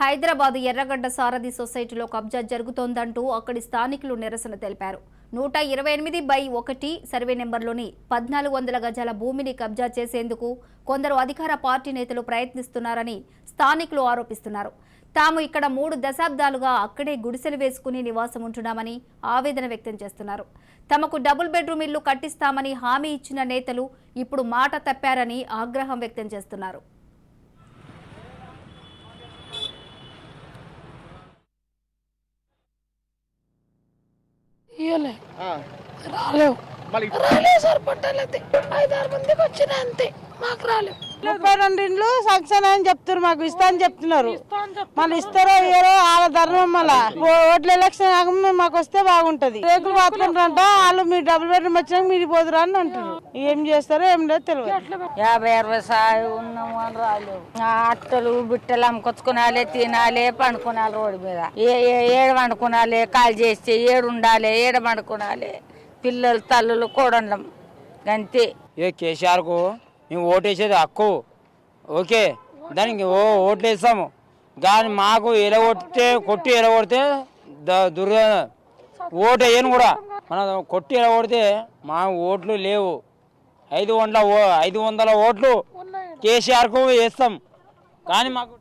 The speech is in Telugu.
హైదరాబాద్ ఎర్రగడ్డ సారథి సొసైటీలో కబ్జా జరుగుతోందంటూ అక్కడి స్థానికులు నిరసన తెలిపారు. నూట ఇరవై ఎనిమిది బై ఒకటి సర్వే నెంబర్లోని పద్నాలుగు వందల గజాల భూమిని కబ్జా చేసేందుకు కొందరు అధికార పార్టీ నేతలు ప్రయత్నిస్తున్నారని స్థానికులు ఆరోపిస్తున్నారు. తాము ఇక్కడ మూడు దశాబ్దాలుగా అక్కడే గుడిసెలు వేసుకుని నివాసం ఉంటున్నామని ఆవేదన వ్యక్తం చేస్తున్నారు. తమకు డబుల్ బెడ్రూమ్ ఇల్లు కట్టిస్తామని హామీ ఇచ్చిన నేతలు ఇప్పుడు మాట తప్పారని ఆగ్రహం వ్యక్తం చేస్తున్నారు. ఇయ్యలే. రాలేవు. మళ్ళీ రాలేవు సార్ పట్టాలైతే ఐదారు మందికి వచ్చిన అంతే. మాకు రాలేవు. ముప్పై రెండు ఇండ్లు సంక్షన్ అని చెప్తారు మాకు ఇస్తా అని చెప్తున్నారు. మళ్ళీ ఇస్తారో ఇయ్యారో వాళ్ళ ధర్మం మళ్ళా. ఓట్ల ఎలక్షన్ మాకు వస్తే బాగుంటది. రేకులు పాతుకుంటారంట వాళ్ళు మీరు డబుల్ బెడ్రూమ్ వచ్చినాక మీరు పోదురా అని అంటారు ఏం చేస్తారో ఏం లేదు తెలియదు. యాభై అరవై సాయి ఉన్నాము అని రాలేవు. అట్టలు బిట్టలు అమ్ముకొచ్చుకునాలి తినాలి పండుకునాలి రోడ్డు మీద. ఏ ఏడు వండుకునాలి కాలు చేస్తే ఏడు ఉండాలి ఏడు పండుకునాలి. పిల్లలు తల్లులు కోడళ్ళం. అంతే ఏ కేసీఆర్కు మేము ఓటేసేది హక్కు. ఓకే? దానికి ఓ ఓట్లు వేస్తాము కానీ మాకు ఎలగొట్టితే కొట్టి ఎలగొడితే దుర్గా ఓటు వేయను కూడా. మనం కొట్టి ఎలగొడితే మా ఓట్లు లేవు. ఐదు వందల ఓ ఐదు వందల ఓట్లు కేసీఆర్కు వేస్తాం. కానీ మాకు